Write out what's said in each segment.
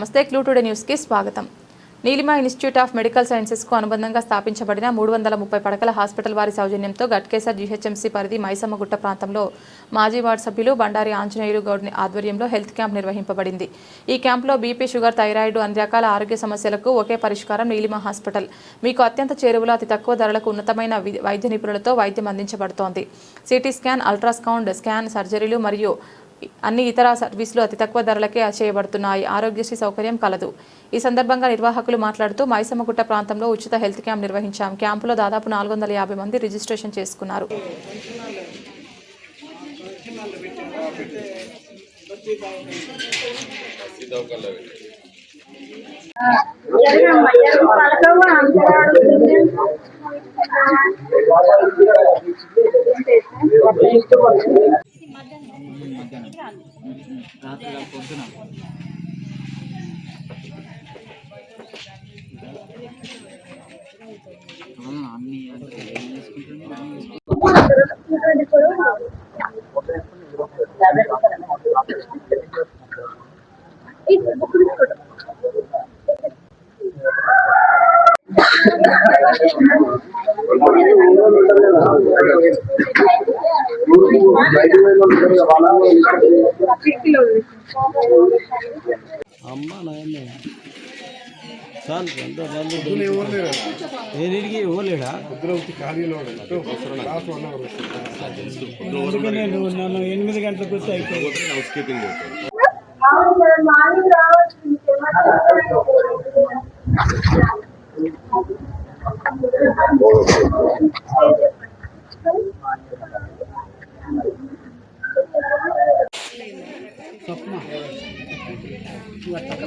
నమస్తే clue today న్యూస్కి స్వాగతం. నీలిమా ఇన్స్టిట్యూట్ ఆఫ్ మెడికల్ సైన్సెస్కు అనుబంధంగా స్థాపించబడిన మూడు వందల ముప్పై పడకల హాస్పిటల్ వారి సౌజన్యంతో గట్కేసర్ జీహెచ్ఎంసీ పరిధి మైసమ్మగుట్ట ప్రాంతంలో మాజీ వార్డు సభ్యులు బండారి ఆంజనేయులు గౌడ్ని ఆధ్వర్యంలో హెల్త్ క్యాంప్ నిర్వహింపబడింది. ఈ క్యాంప్లో బీపీ షుగర్ థైరాయిడ్ అన్ని రకాల ఆరోగ్య సమస్యలకు ఒకే పరిష్కారం నీలిమా హాస్పిటల్. మీకు అత్యంత చేరువలో అతి తక్కువ ధరలకు ఉన్నతమైన వైద్య నిపుణులతో వైద్యం అందించబడుతోంది. సిటీ స్కాన్ అల్ట్రాసౌండ్ స్కాన్ సర్జరీలు మరియు అన్ని ఇతర సర్వీసులు అతి తక్కువ ధరలకే చేయబడుతున్నాయి. ఆరోగ్యశ్రీ సౌకర్యం కలదు. ఈ సందర్భంగా నిర్వాహకులు మాట్లాడుతూ మైసమ్మగుట్ట ప్రాంతంలో ఉచిత హెల్త్ క్యాంప్ నిర్వహించాం. క్యాంపులో దాదాపు నాలుగు వందల యాభై మంది రిజిస్ట్రేషన్ చేసుకున్నారు. রাতে রাত করছে না। আমি আর అమ్మ నాయన చాలు ఎంత చాలు ఇవ్వలేడా నేను నన్ను ఎనిమిది గంటలకు వచ్చి అయిపోయింది Sok mah. Buat apa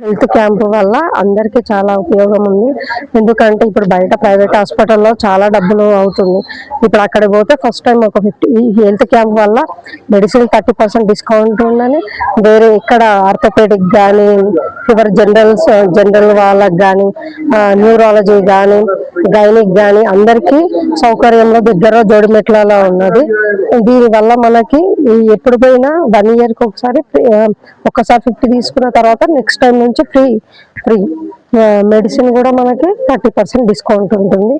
health camp వల్ల అందరికీ చాలా ఉపయోగం ఉంది. ఎందుకంటే ఇప్పుడు బయట ప్రైవేట్ హాస్పిటల్లో చాలా డబ్బులు అవుతుంది. ఇప్పుడు అక్కడ పోతే ఫస్ట్ టైం ఒక ఫిఫ్టీ ఈ హెల్త్ క్యాంప్ వల్ల మెడిసిన్ థర్టీ పర్సెంట్ డిస్కౌంట్ ఉందని వేరే ఇక్కడ ఆర్థోపెడిక్ కానీ ఫీవర్ జనరల్స్ జనరల్ వాళ్ళకి కానీ న్యూరాలజీ కానీ గైనిక్ కానీ అందరికీ సౌకర్యంలో దగ్గర జోడిమెట్లలో ఉన్నది. దీని వల్ల మనకి ఎప్పుడు పోయినా వన్ ఇయర్కి ఒకసారి ఒకసారి ఒక్కసారి ఫిఫ్టీ తీసుకున్న తర్వాత నెక్స్ట్ టైం నుంచి ఫ్రీ ఫ్రీ మెడిసిన్ కూడా మనకి థర్టీ పర్సెంట్ డిస్కౌంట్ ఉంటుంది.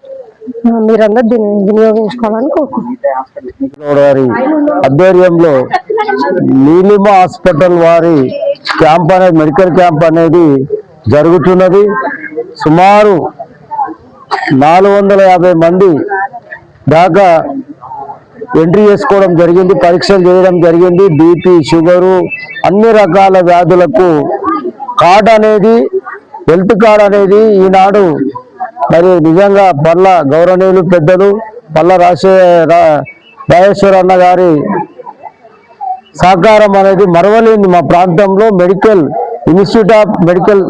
మీరందరూ దీన్ని వినియోగించుకోవాలని కోరుకుంటున్నాను. ఆధ్వర్యంలో నీలిమ హాస్పిటల్ వారి క్యాంప్ అనేది మెడికల్ క్యాంప్ అనేది జరుగుతున్నది. సుమారు నాలుగు వందల యాభై మంది దాకా ఎంట్రీ చేసుకోవడం జరిగింది పరీక్షలు చేయడం జరిగింది. బీపీ షుగరు అన్ని రకాల వ్యాధులకు కార్డ్ అనేది హెల్త్ కార్డ్ అనేది ఈనాడు మరి నిజంగా పల్ల గౌరవనీయులు పెద్దలు పల్ల రాజే రా- రాజేశ్వర అన్న గారి సహకారం అనేది మరవలేని మా ప్రాంతంలో medical institute of medical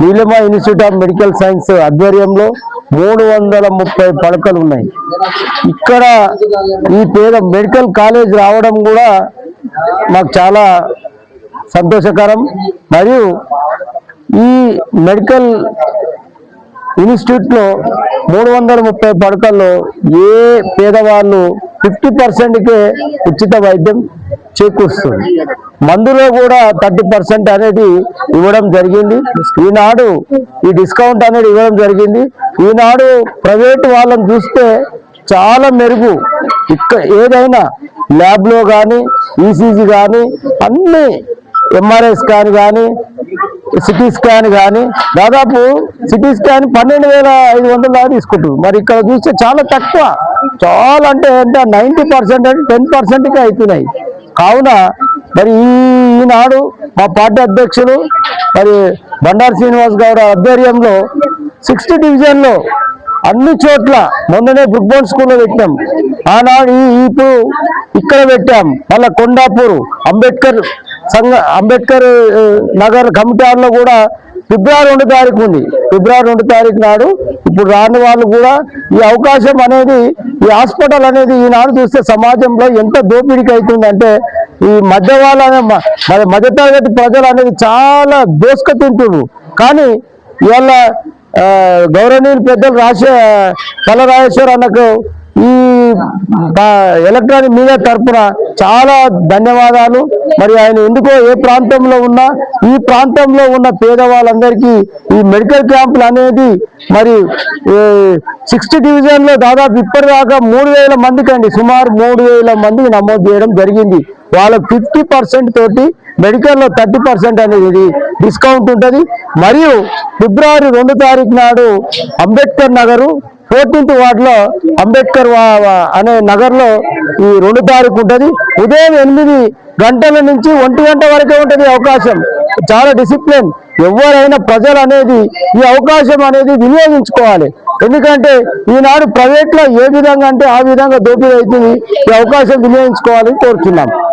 Neelima institute of medical science ఆధ్వర్యంలో మూడు వందల ముప్పై పడకలు ఉన్నాయి ఇక్కడ ఈ పేద మెడికల్ కాలేజ్ రావడం కూడా మాకు చాలా సంతోషకరం. మరియు ఈ మెడికల్ ఇన్స్టిట్యూట్లో మూడు వందల ముప్పై పడకల్లో ఏ పేదవాళ్ళు ఫిఫ్టీ పర్సెంట్కే ఉచిత వైద్యం చేకూరుస్తుంది. మందులో కూడా థర్టీ పర్సెంట్ అనేది ఇవ్వడం జరిగింది. ఈనాడు ఈ డిస్కౌంట్ అనేది ఇవ్వడం జరిగింది. ఈనాడు ప్రైవేట్ వాళ్ళని చూస్తే చాలా మెరుగు. ఇక్కడ ఏదైనా ల్యాబ్లో కానీ ఈసీజీ కానీ అన్ని ఎంఆర్ఐ స్కాన్ కానీ సిటీ స్కాన్ కానీ దాదాపు సిటీ స్కాన్ పన్నెండు వేల ఐదు వందల దాకా తీసుకుంటారు మరి ఇక్కడ చూస్తే చాలా తక్కువ. చాలా అంటే అంటే నైంటీ పర్సెంట్ అంటే టెన్ పర్సెంట్కి అవుతున్నాయి. కావున మరి ఈనాడు మా పార్టీ అధ్యక్షులు మరి బండారు శ్రీనివాస్ గౌడ్ ఆధ్వర్యంలో సిక్స్త్ డివిజన్లో అన్ని చోట్ల మొన్ననే బ్రుక్ స్కూల్లో పెట్టాం. ఆనాడు ఇప్పుడు ఇక్కడ పెట్టాం. మళ్ళా కొండాపూర్ అంబేద్కర్ సంఘ అంబేద్కర్ నగర్ నగర్ కమిటార్లో కూడా ఫిబ్రవరి రెండు తారీఖు ఉంది. ఫిబ్రవరి రెండు తారీఖు నాడు ఇప్పుడు రాని వాళ్ళు కూడా ఈ అవకాశం అనేది ఈ హాస్పిటల్ అనేది ఈనాడు చూస్తే సమాజంలో ఎంత దోపిడీకి అవుతుందంటే ఈ మధ్య వాళ్ళ మధ్యతరగతి ప్రజలు అనేది చాలా దోసుక తింటున్నారు కానీ ఇవాళ గౌరవనీయులు పెద్దలు రాసే కలరాజేశ్వర్ అన్నకు ఈ ఎలక్ట్రానిక్ మీడియా తరపున చాలా ధన్యవాదాలు. మరి ఆయన ఎందుకో ఏ ప్రాంతంలో ఉన్నా ఈ ప్రాంతంలో ఉన్న పేదవాళ్ళందరికీ ఈ మెడికల్ క్యాంపులు అనేది మరి సిక్స్త్ డివిజన్లో దాదాపు ఇప్పటిదాకా మూడు వేల మందికి అండి సుమారు మూడు వేల మందికి నమోదు చేయడం జరిగింది. వాళ్ళ ఫిఫ్టీ పర్సెంట్ తోటి మెడికల్లో థర్టీ పర్సెంట్ అనేది డిస్కౌంట్ ఉంటుంది. మరియు ఫిబ్రవరి రెండు తారీఖు నాడు అంబేద్కర్ నగరు ఫోర్టీన్త్ వార్డులో అంబేద్కర్ అనే నగర్లో ఈ రెండు తారీఖు ఉంటుంది. ఉదయం ఎనిమిది గంటల నుంచి ఒంటి గంట వరకే ఉంటుంది అవకాశం. చాలా డిసిప్లిన్. ఎవరైనా ప్రజలు అనేది ఈ అవకాశం అనేది వినియోగించుకోవాలి. ఎందుకంటే ఈనాడు ప్రైవేట్లో ఏ విధంగా అంటే ఆ విధంగా దోపిడీ అవుతుంది. ఈ అవకాశం వినియోగించుకోవాలని కోరుతున్నాం.